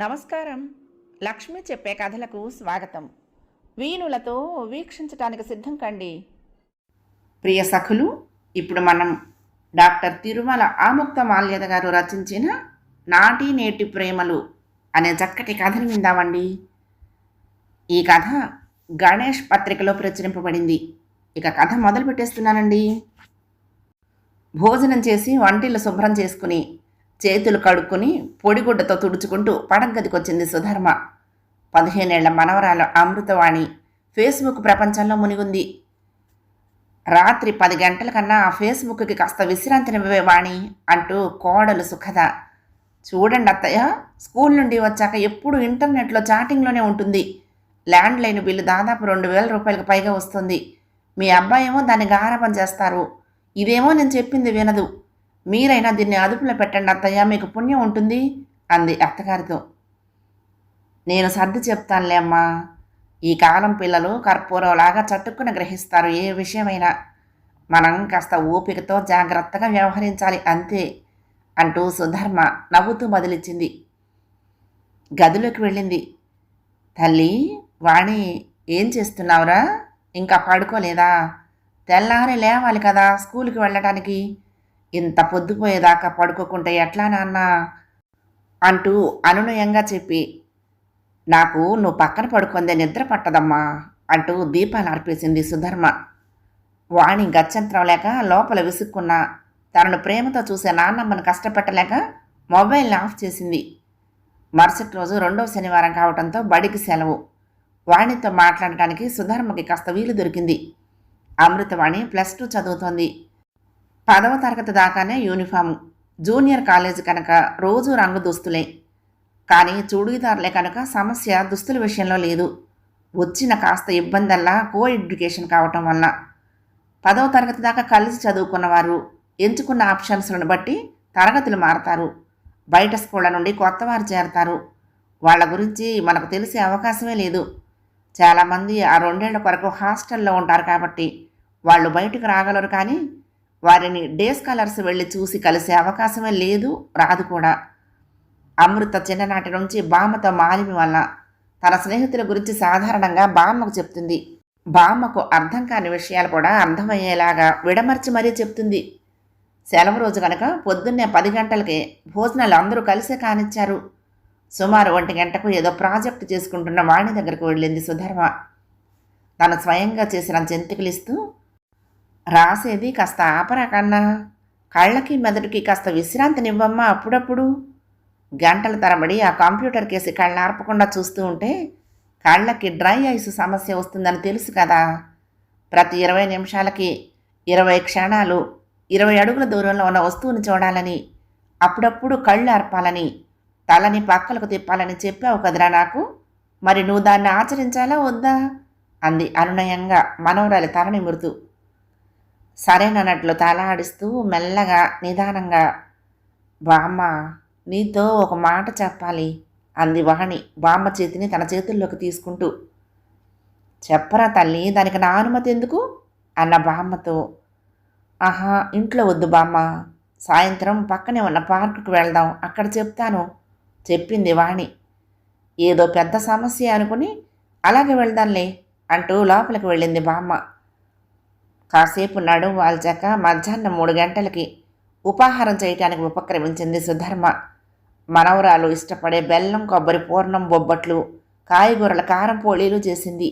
నమస్కారం. లక్ష్మి చెప్పే కథలకు స్వాగతం. వీణులతో వీక్షించటానికి సిద్ధం కండి. ప్రియ సఖులు ఇప్పుడు మనం డాక్టర్ తిరుమల ఆముక్త మాల్యద గారు రచించిన నాటి నేటి ప్రేమలు అనే చక్కటి కథను విందామండి. ఈ కథ గణేష్ పత్రికలో ప్రచురింపబడింది. ఇక కథ మొదలు పెట్టేస్తున్నానండి భోజనం చేసి వంటిల్లు శుభ్రం చేసుకుని చేతులు కడుక్కుని పొడిగుడ్డతో తుడుచుకుంటూ పడగదికొచ్చింది సుధర్మ. పదిహేనేళ్ళ మనవరాలు అమృతవాణి. ఫేస్బుక్ ప్రపంచంలో మునిగుంది. రాత్రి పది గంటల కన్నా ఆ ఫేస్బుక్కి కాస్త విశ్రాంతినివ్వే వాణి అంటూ కోడలు సుఖద. చూడండి అత్తయ్య స్కూల్ నుండి వచ్చాక ఎప్పుడు ఇంటర్నెట్లో చాటింగ్లోనే ఉంటుంది. ల్యాండ్లైన్ బిల్లు దాదాపు రెండు వేల రూపాయలకు పైగా వస్తుంది. మీ అబ్బాయేమో దాన్ని గారాపం చేస్తారు. ఇదేమో నేను చెప్పింది వినదు. మీరైనా దీన్ని అదుపులో పెట్టండి అత్తయ్య మీకు పుణ్యం ఉంటుంది అంది అత్తగారితో. నేను సర్ది చెప్తానులే అమ్మా ఈ కాలం పిల్లలు కర్పూరంలాగా చట్టుకుని గ్రహిస్తారు ఏ విషయమైనా. మనం కాస్త ఓపికతో జాగ్రత్తగా వ్యవహరించాలి అంతే అంటూ సుధర్మ నవ్వుతూ బదిలిచ్చింది. గదిలోకి వెళ్ళింది. తల్లి వాణి ఏం చేస్తున్నావురా? ఇంకా పడుకోలేదా? తెల్లారి లేవాలి కదా స్కూల్కి వెళ్ళటానికి? ఇంత పొద్దుపోయేదాకా పడుకోకుంటే ఎట్లా నాన్న? అంటూ అనునయంగా చెప్పి నాకు నువ్వు పక్కన పడుకుందే నిద్ర పట్టదమ్మా అంటూ దీపాలు అర్పేసింది సుధర్మ. వాణి గత్యంతరం లేక లోపల విసుక్కున్న తనను ప్రేమతో చూసే నాన్నమ్మను కష్టపెట్టలేక మొబైల్ని ఆఫ్ చేసింది. మరుసటి రోజు రెండవ శనివారం కావడంతో బడికి సెలవు. వాణితో మాట్లాడటానికి సుధర్మకి కాస్త వీలు దొరికింది. అమృతవాణి ప్లస్ టూ చదువుతోంది. పదవ తరగతి దాకానే యూనిఫామ్. జూనియర్ కాలేజ్ కనుక రోజు రంగు దుస్తులే. కానీ చూడీదారులే కనుక సమస్య దుస్తుల విషయంలో లేదు. వచ్చిన కాస్త ఇబ్బందల్లా కో ఎడ్యుకేషన్ కావటం వల్ల. పదవ తరగతి దాకా కలిసి చదువుకున్నవారు ఎంచుకున్న ఆప్షన్స్లను బట్టి తరగతులు మారతారు. బయట స్కూళ్ళ నుండి కొత్తవారు చేరతారు. వాళ్ళ గురించి మనకు తెలిసే అవకాశమే లేదు. చాలామంది ఆ రెండేళ్ళ కొరకు హాస్టల్లో ఉంటారు కాబట్టి వాళ్ళు బయటకు రాగలరు కానీ వారిని డే స్కాలర్స్ వెళ్ళి చూసి కలిసే అవకాశమే లేదు రాదు కూడా. అమృత చిన్ననాటి నుంచి బామ్మతో మాలిమి వల్ల తన స్నేహితుల గురించి సాధారణంగా బామ్మకు చెప్తుంది. బామ్మకు అర్థం కాని విషయాలు కూడా అర్థమయ్యేలాగా విడమర్చి మరీ చెప్తుంది. సెలవు రోజు కనుక పొద్దున్నే పది గంటలకే భోజనాలు అందరూ కలిసే కానిచ్చారు. సుమారు ఒంటి గంటకు ఏదో ప్రాజెక్టు చేసుకుంటున్న వాణి దగ్గరకు వెళ్ళింది సుధర్మ. తను స్వయంగా చేసిన జంతికలిస్తూ రాసేది కాస్త ఆపరా కన్నా. కళ్ళకి మెదడుకి కాస్త విశ్రాంతినివ్వమ్మా అప్పుడప్పుడు. గంటల తరబడి ఆ కంప్యూటర్ కేసి కళ్ళు ఆర్పకుండా చూస్తూ ఉంటే కళ్ళకి డ్రై ఐస్ సమస్య వస్తుందని తెలుసు కదా. ప్రతి ఇరవై నిమిషాలకి ఇరవై క్షణాలు ఇరవై అడుగుల దూరంలో ఉన్న వస్తువుని చూడాలని అప్పుడప్పుడు కళ్ళు అర్పాలని తలని పక్కలకు తిప్పాలని చెప్పావు కదరా నాకు. మరి నువ్వు దాన్ని ఆచరించాలా వద్దా? అంది అనునయంగా మనవరాలి తరణి మృతు సరేనన్నట్లు తలాడిస్తూ మెల్లగా నిదానంగా బామ్మ నీతో ఒక మాట చెప్పాలి అంది వాణి బామ్మ చేతిని తన చేతుల్లోకి తీసుకుంటూ. చెప్పరా తల్లి దానికి నా అనుమతి ఎందుకు? అన్న బామ్మతో. ఆహా ఇంట్లో వద్దు బామ్మ సాయంత్రం పక్కనే ఉన్న పార్కుకు వెళ్దాం అక్కడ చెప్తాను చెప్పింది వాణి. ఏదో పెద్ద సమస్య అనుకుని అలాగే వెళ్దాంలే అంటూ లోపలికి వెళ్ళింది బామ్మ. కాసేపు నడుము వాల్చాక మధ్యాహ్నం మూడు గంటలకి ఉపాహారం చేయటానికి ఉపక్రమించింది సుధర్మ. మనవరాలు ఇష్టపడే బెల్లం కొబ్బరి పూర్ణం బొబ్బట్లు కాయగూరల కారం పోళీలు చేసింది.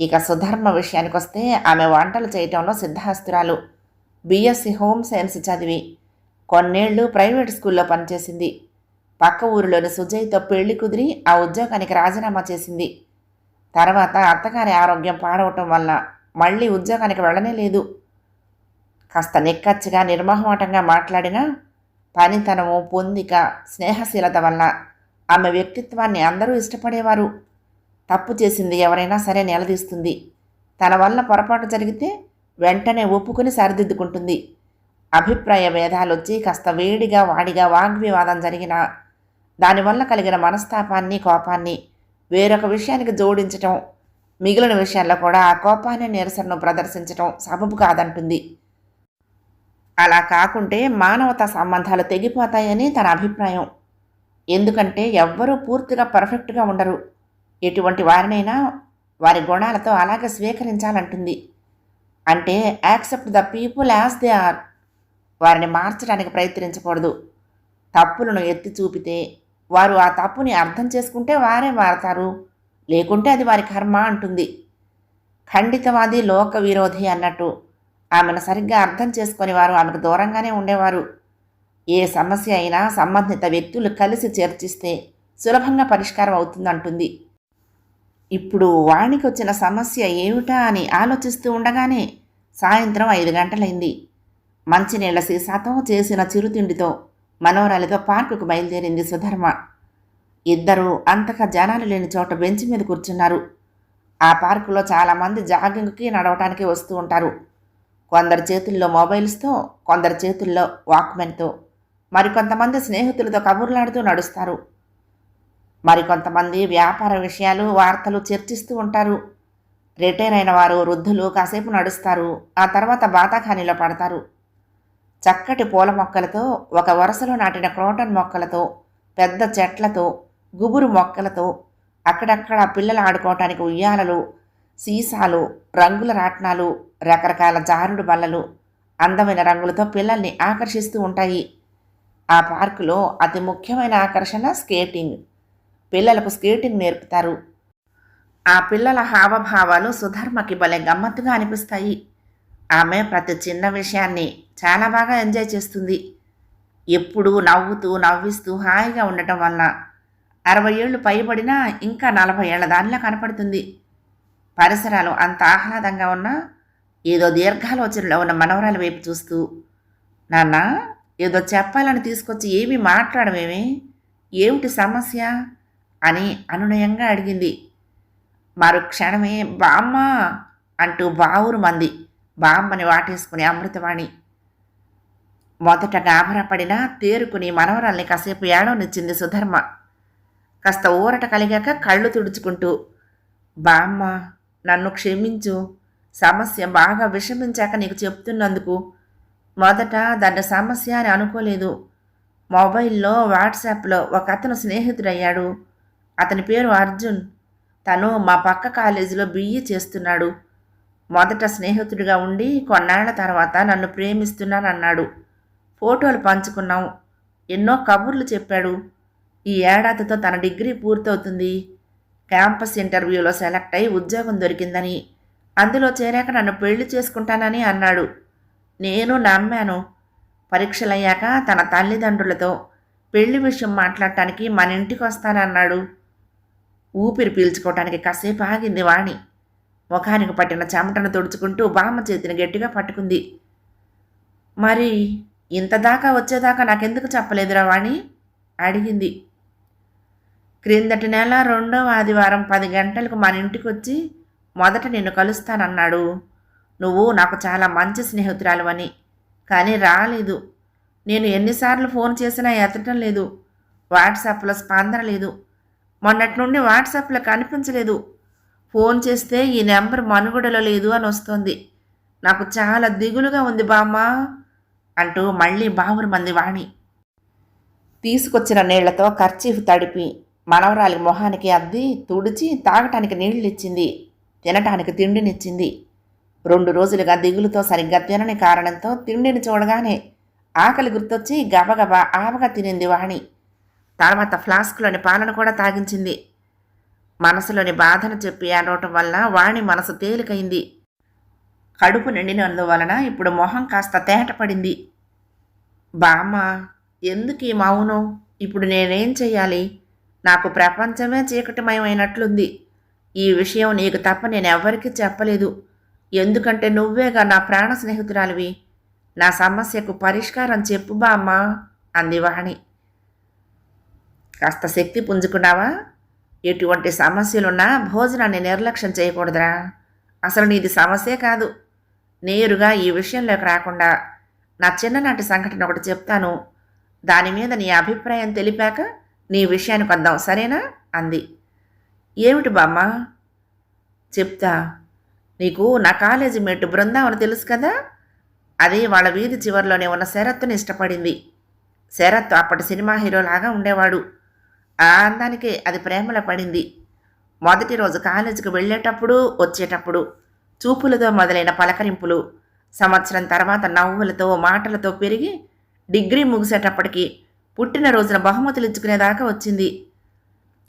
ఇక సుధర్మ విషయానికి వస్తే ఆమె వంటలు చేయటంలో సిద్ధహస్తురాలు. బీఎస్సీ హోమ్ సైన్స్ చదివి కొన్నేళ్ళు ప్రైవేట్ స్కూల్లో పనిచేసింది. పక్క ఊరిలోని సుజయ్తో పెళ్ళి కుదిరి ఆ ఉద్యోగానికి రాజీనామా చేసింది. తర్వాత అత్తగారి ఆరోగ్యం పాడవటం వల్ల మళ్ళీ ఉద్యోగానికి వెళ్ళనే లేదు. కాస్త నిక్కచ్చిగా నిర్మోహమాటంగా మాట్లాడినా పనితనము పొందిక స్నేహశీలత వల్ల ఆమె వ్యక్తిత్వాన్ని అందరూ ఇష్టపడేవారు. తప్పు చేసింది ఎవరైనా సరే నిలదీస్తుంది. తన వల్ల పొరపాటు జరిగితే వెంటనే ఒప్పుకుని సరిదిద్దుకుంటుంది. అభిప్రాయ భేదాలు వచ్చి కాస్త వేడిగా వాడిగా వాగ్వివాదం జరిగినా దానివల్ల కలిగిన మనస్తాపాన్ని కోపాన్ని వేరొక విషయానికి జోడించటం మిగిలిన విషయాల్లో కూడా ఆ కోపాన్ని నిరసనను ప్రదర్శించటం సబబు కాదంటుంది. అలా కాకుంటే మానవతా సంబంధాలు తెగిపోతాయని తన అభిప్రాయం. ఎందుకంటే ఎవ్వరూ పూర్తిగా పర్ఫెక్ట్గా ఉండరు. ఎటువంటి వారినైనా వారి గుణాలతో అలాగే స్వీకరించాలంటుంది. అంటే accept the people as they are. వారిని మార్చడానికి ప్రయత్నించకూడదు. తప్పులను ఎత్తి చూపితే వారు ఆ తప్పుని అర్థం చేసుకుంటే వారే మారతారు. లేకుంటే అది వారి కర్మ అంటుంది. ఖండితవాది లోక విరోధి అన్నట్టు ఆమెను సరిగ్గా అర్థం చేసుకొని వారు ఆమెకు దూరంగానే ఉండేవారు. ఏ సమస్య అయినా సంబంధిత వ్యక్తులు కలిసి చర్చిస్తే సులభంగా పరిష్కారం అవుతుందంటుంది. ఇప్పుడు వాణికి వచ్చిన సమస్య ఏమిటా అని ఆలోచిస్తూ ఉండగానే సాయంత్రం ఐదు గంటలైంది. మంచినీళ్ళ సీసాతో చేసిన చిరుతిండితో మనోరాలితో పార్కుకు బయలుదేరింది సుధర్మ. ఇద్దరూ అంతగా జనాలు లేని చోట బెంచ్ మీద కూర్చున్నారు. ఆ పార్కులో చాలామంది జాగింగ్కి నడవటానికి వస్తూ ఉంటారు. కొందరి చేతుల్లో మొబైల్స్తో కొందరి చేతుల్లో వాక్మెన్తో మరికొంతమంది స్నేహితులతో కబుర్లాడుతూ నడుస్తారు. మరికొంతమంది వ్యాపార విషయాలు వార్తలు చర్చిస్తూ ఉంటారు. రిటైర్ అయిన వారు వృద్ధులు కాసేపు నడుస్తారు. ఆ తర్వాత బాతాఖానీలో పడతారు. చక్కటి పూల మొక్కలతో ఒక వరుసలో నాటిన క్రోటన్ మొక్కలతో పెద్ద చెట్లతో గుబురు మొక్కలతో అక్కడక్కడ పిల్లలు ఆడుకోవటానికి ఉయ్యాలలు సీసాలు రంగుల రాట్నాలు రకరకాల జారుడు బల్లలు అందమైన రంగులతో పిల్లల్ని ఆకర్షిస్తూ ఉంటాయి. ఆ పార్కులో అతి ముఖ్యమైన ఆకర్షణ స్కేటింగ్. పిల్లలకు స్కేటింగ్ నేర్పుతారు. ఆ పిల్లల హావభావాలు సుధర్మకి భలే గమ్మత్తుగా అనిపిస్తాయి. ఆమె ప్రతి చిన్న విషయాన్ని చాలా బాగా ఎంజాయ్ చేస్తుంది. ఎప్పుడూ నవ్వుతూ నవ్విస్తూ హాయిగా ఉండటం వల్ల అరవై ఏళ్ళు పైబడినా ఇంకా నలభై ఏళ్ళ దానిలా కనపడుతుంది. పరిసరాలు అంత ఆహ్లాదంగా ఉన్నా ఏదో దీర్ఘాలోచనలో ఉన్న మనవరాల వైపు చూస్తూ నాన్న ఏదో చెప్పాలని తీసుకొచ్చి ఏమీ మాట్లాడమేమి ఏమిటి సమస్య? అని అనునయంగా అడిగింది. మరు క్షణమే బామ్మ అంటూ బావురు మంది బామ్మని వాటేసుకుని అమృతవాణి. మొదట గాభరపడినా తేరుకుని మనవరాల్ని కాసేపు ఏడవనిచ్చింది సుధర్మ. కాస్త ఊరట కలిగాక కళ్ళు తుడుచుకుంటూ బామ్మ నన్ను క్షమించు. సమస్య బాగా విషమించాక నీకు చెప్తున్నందుకు మొదట దాని సమస్య అని అనుకోలేదు. మొబైల్లో వాట్సాప్లో ఒక అతను స్నేహితుడయ్యాడు. అతని పేరు అర్జున్. తను మా పక్క కాలేజీలో బిఈ చేస్తున్నాడు. మొదట స్నేహితుడిగా ఉండి కొన్నాళ్ళ తర్వాత నన్ను ప్రేమిస్తున్నానన్నాడు. ఫోటోలు పంచుకున్నాం. ఎన్నో కబుర్లు చెప్పాడు. ఈ ఏడాదితో తన డిగ్రీ పూర్తవుతుంది. క్యాంపస్ ఇంటర్వ్యూలో సెలెక్ట్ అయి ఉద్యోగం దొరికిందని అందులో చేరాక నన్ను పెళ్ళి చేసుకుంటానని అన్నాడు. నేను నమ్మాను. పరీక్షలయ్యాక తన తల్లిదండ్రులతో పెళ్ళి విషయం మాట్లాడటానికి మన ఇంటికి వస్తానన్నాడు. ఊపిరి పీల్చుకోవటానికి కాసేపు ఆగింది వాణి. ముఖానికి పట్టిన చెమటను తుడుచుకుంటూ బామ్మ చేతిని గట్టిగా పట్టుకుంది. మరి ఇంతదాకా వచ్చేదాకా నాకెందుకు చెప్పలేదురా వాణి? అడిగింది. క్రిందటి నెల రెండవ ఆదివారం పది గంటలకు మన ఇంటికి వచ్చి మొదట నిన్ను కలుస్తానన్నాడు. నువ్వు నాకు చాలా మంచి స్నేహితురాలువని కానీ రాలేదు. నేను ఎన్నిసార్లు ఫోన్ చేసినా ఎత్తటం లేదు. వాట్సాప్లో స్పందన లేదు. మొన్నటి నుండి వాట్సాప్లో కనిపించలేదు. ఫోన్ చేస్తే ఈ నెంబర్ మనుగడలో లేదు అని వస్తుంది. నాకు చాలా దిగులుగా ఉంది బామ్మ అంటూ మళ్ళీ బావురు మంది వాణి. తీసుకొచ్చిన నీళ్ళతో కర్చీఫ్ తడిపి మనవరాలి మొహానికి అద్ది తుడిచి తాగటానికి నీళ్ళిచ్చింది తినటానికి తిండినిచ్చింది. రెండు రోజులుగా దిగులుతో సరిగ్గా తినని కారణంతో తిండిని చూడగానే ఆకలి గుర్తొచ్చి గబగబా ఆవగా తినింది వాణి. తర్వాత ఫ్లాస్క్లోని పాలను కూడా తాగించింది. మనసులోని బాధను చెప్పి అనవటం వల్ల వాణి మనసు తేలికైంది. కడుపు నిండినందువలన ఇప్పుడు మొహం కాస్త తేటపడింది. బామ్మ ఎందుకు ఈ మౌనం? ఇప్పుడు నేనేం చెయ్యాలి? నాకు ప్రపంచమే చీకటిమయమైనట్లుంది. ఈ విషయం నీకు తప్ప నేను ఎవ్వరికీ చెప్పలేదు. ఎందుకంటే నువ్వేగా నా ప్రాణ స్నేహితురాలివి. నా సమస్యకు పరిష్కారం చెప్పు బామ్మ అంది వాణి. కాస్త శక్తి పుంజుకున్నావా? ఎటువంటి సమస్యలున్నా భోజనాన్ని నిర్లక్ష్యం చేయకూడదురా. అసలు నీది సమస్యే కాదు. నేరుగా ఈ విషయంలోకి రాకుండా నా చిన్ననాటి సంఘటన ఒకటి చెప్తాను. దాని మీద నీ అభిప్రాయం తెలిపాక నీ విషయానికి వద్దాం సరేనా? అంది. ఏమిటి బామ్మ? చెప్తా. నీకు నా కాలేజీ మెట్టు బృందావని తెలుసు కదా? అది వాళ్ళ వీధి చివరిలోనే ఉన్న శరత్తుని ఇష్టపడింది. శరత్ అప్పటి సినిమా హీరోలాగా ఉండేవాడు. ఆ అందానికే అది ప్రేమలో పడింది. మొదటి రోజు కాలేజీకి వెళ్ళేటప్పుడు వచ్చేటప్పుడు చూపులతో మొదలైన పలకరింపులు సంవత్సరం తర్వాత నవ్వులతో మాటలతో పెరిగి డిగ్రీ ముగిసేటప్పటికి పుట్టినరోజున బహుమతులు ఇచ్చుకునేదాకా వచ్చింది.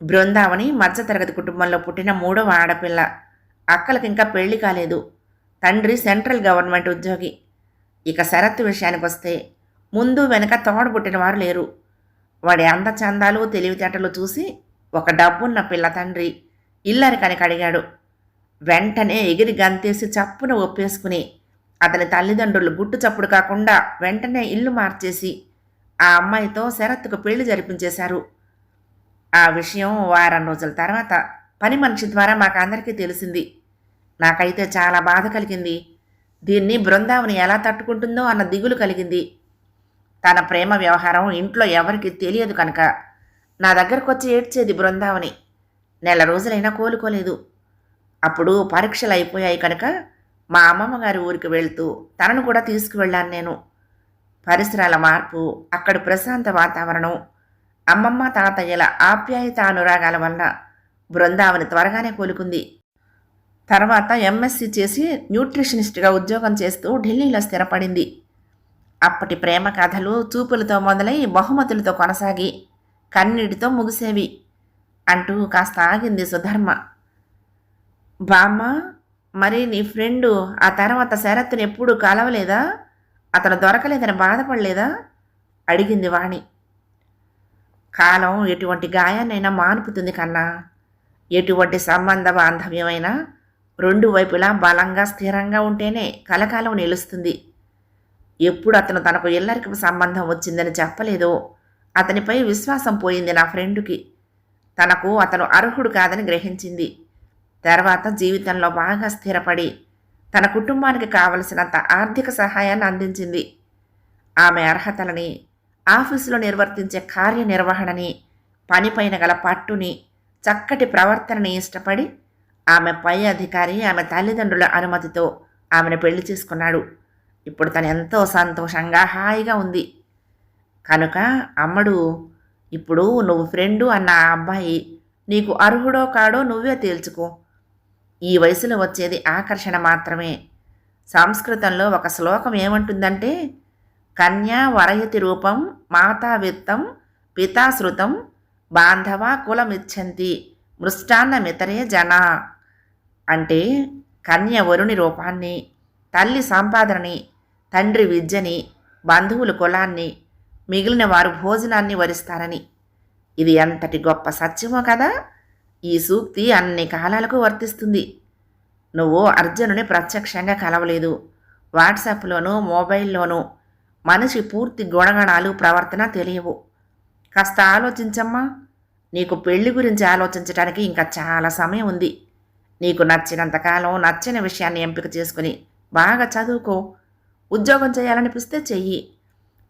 బృందావని మధ్యతరగతి కుటుంబంలో పుట్టిన మూడవ ఆడపిల్ల. అక్కలకు ఇంకా పెళ్ళి కాలేదు. తండ్రి సెంట్రల్ గవర్నమెంట్ ఉద్యోగి. ఇక శరత్ విషయానికి వస్తే ముందు వెనక తోడు పుట్టినవారు లేరు. వాడి అందచందాలు తెలివితేటలు చూసి ఒక డబ్బున్న పిల్ల తండ్రి ఇల్లరికనికి అడిగాడు. వెంటనే ఎగిరి గంతేసి చప్పున ఒప్పేసుకుని అతని తల్లిదండ్రులు గుట్టు చప్పుడు కాకుండా వెంటనే ఇల్లు మార్చేసి ఆ అమ్మాయితో శరత్కు పెళ్ళి జరిపించేశారు. ఆ విషయం వారం రోజుల తర్వాత పని మనిషి ద్వారా మాకు అందరికీ తెలిసింది. నాకైతే చాలా బాధ కలిగింది. దీన్ని బృందావని ఎలా తట్టుకుంటుందో అన్న దిగులు కలిగింది. తన ప్రేమ వ్యవహారం ఇంట్లో ఎవరికి తెలియదు కనుక. నా దగ్గరకు వచ్చి ఏడ్చేది బృందావని. నెల రోజులైనా కోలుకోలేదు. అప్పుడు పరీక్షలు అయిపోయాయి కనుక మా అమ్మమ్మ గారి ఊరికి వెళ్తూ తనను కూడా తీసుకువెళ్ళాను నేను. పరిసరాల మార్పు అక్కడ ప్రశాంత వాతావరణం అమ్మమ్మ తాతయ్యల ఆప్యాయత అనురాగాల వల్ల బృందావని త్వరగానే కోలుకుంది. తర్వాత ఎంఎస్సి చేసి న్యూట్రిషనిస్ట్గా ఉద్యోగం చేస్తూ ఢిల్లీలో స్థిరపడింది. అప్పటి ప్రేమ కథలు చూపులతో మొదలై బహుమతులతో కొనసాగి కన్నీటితో ముగిసేవి అంటూ కాస్త ఆగింది సుధర్మ. బామ్మ మరి నీ ఫ్రెండు ఆ తర్వాత శరత్ని ఎప్పుడూ కలవలేదా? అతను దొరకలేదని బాధపడలేదా? అడిగింది వాణి. కాలం ఎటువంటి గాయాన్నైనా మానుపుతుంది కన్నా. ఎటువంటి సంబంధ బాంధవ్యమైనా రెండు వైపులా బలంగా స్థిరంగా ఉంటేనే కలకాలం నిలుస్తుంది. ఎప్పుడు అతను తనకు ఇల్లరికి సంబంధం వచ్చిందని చెప్పలేదో అతనిపై విశ్వాసం పోయింది నా ఫ్రెండుకి. తనకు అతను అర్హుడు కాదని గ్రహించింది. తర్వాత జీవితంలో బాగా స్థిరపడి తన కుటుంబానికి కావలసినంత ఆర్థిక సహాయాన్ని అందించింది. ఆమె అర్హతలని ఆఫీసులో నిర్వర్తించే కార్యనిర్వహణని పనిపైన గల పట్టుని చక్కటి ప్రవర్తనని ఇష్టపడి ఆమె పై అధికారి ఆమె తల్లిదండ్రుల అనుమతితో ఆమెను పెళ్ళి చేసుకున్నాడు. ఇప్పుడు తను ఎంతో సంతోషంగా హాయిగా ఉంది. కనుక అమ్మడు ఇప్పుడు నువ్వు ఫ్రెండు అన్న ఆ అబ్బాయి నీకు అర్హుడో కాడో నువ్వే తేల్చుకో. ఈ వయసులో వచ్చేది ఆకర్షణ మాత్రమే. సంస్కృతంలో ఒక శ్లోకం ఏమంటుందంటే కన్యా వరయతి రూపం మాతా విత్తం పితాశ్రుతం బాంధవ కులమిచ్చంతి మృష్టాన్నమితరే జన అంటే కన్య వరుణి రూపాన్ని తల్లి సంపాదనని తండ్రి విద్యని బంధువులు కులాన్ని మిగిలిన వారు భోజనాన్ని వరిస్తారని. ఇది ఎంతటి గొప్ప సత్యమో కదా! ఈ సూక్తి అన్ని కాలాలకు వర్తిస్తుంది. నువ్వు అర్జునుని ప్రత్యక్షంగా కలవలేదు. వాట్సాప్లోనూ మొబైల్లోనూ మనిషి పూర్తి గుణగణాలు ప్రవర్తన తెలియవు. కాస్త ఆలోచించమ్మా. నీకు పెళ్ళి గురించి ఆలోచించడానికి ఇంకా చాలా సమయం ఉంది. నీకు నచ్చినంతకాలం నచ్చిన విషయాన్ని ఎంపిక చేసుకుని బాగా చదువుకో. ఉద్యోగం చేయాలనిపిస్తే చెయ్యి.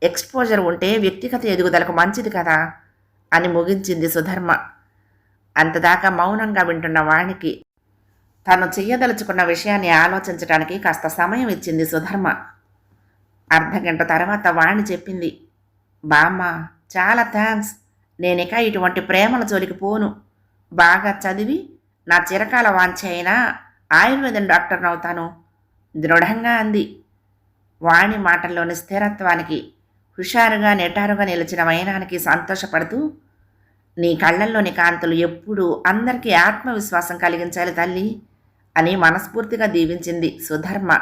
ఎక్స్పోజర్ ఉంటే వ్యక్తిగత ఎదుగుదలకు మంచిది కదా అని ముగించింది సుధర్మ. అంతదాకా మౌనంగా వింటున్న వాణికి. తను చెయ్యదలుచుకున్న విషయాన్ని ఆలోచించడానికి కాస్త సమయం ఇచ్చింది సుధర్మ. అర్ధగంట తర్వాత వాణి చెప్పింది బామ్మ చాలా థ్యాంక్స్. నేనిక ఇటువంటి ప్రేమల జోలికి పోను. బాగా చదివి నా చిరకాల వాంఛ అయినా ఆయుర్వేదం డాక్టర్ని అవుతాను దృఢంగా అంది. వాణి మాటల్లోని స్థిరత్వానికి హుషారుగా నిటారుగా నిలిచిన వైనానికి సంతోషపడుతూ నీ కళ్ళల్లోని కాంతులు ఎప్పుడూ అందరికీ ఆత్మవిశ్వాసం కలిగించాలి తల్లి అని మనస్ఫూర్తిగా దీవించింది సుధర్మ.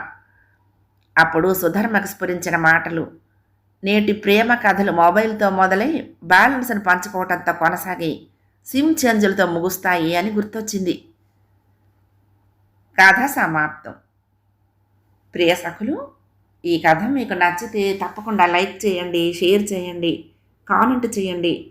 అప్పుడు సుధర్మకు స్ఫురించిన మాటలు నేటి ప్రేమ కథలు మొబైల్తో మొదలై బ్యాలెన్స్ను పంచుకోవటంతో కొనసాగి సిమ్ చేంజ్లతో ముగుస్తాయి అని గుర్తొచ్చింది. కథ సమాప్తం. ప్రియ సఖులు ఈ కథ మీకు నచ్చితే తప్పకుండా లైక్ చేయండి షేర్ చేయండి కామెంట్ చేయండి.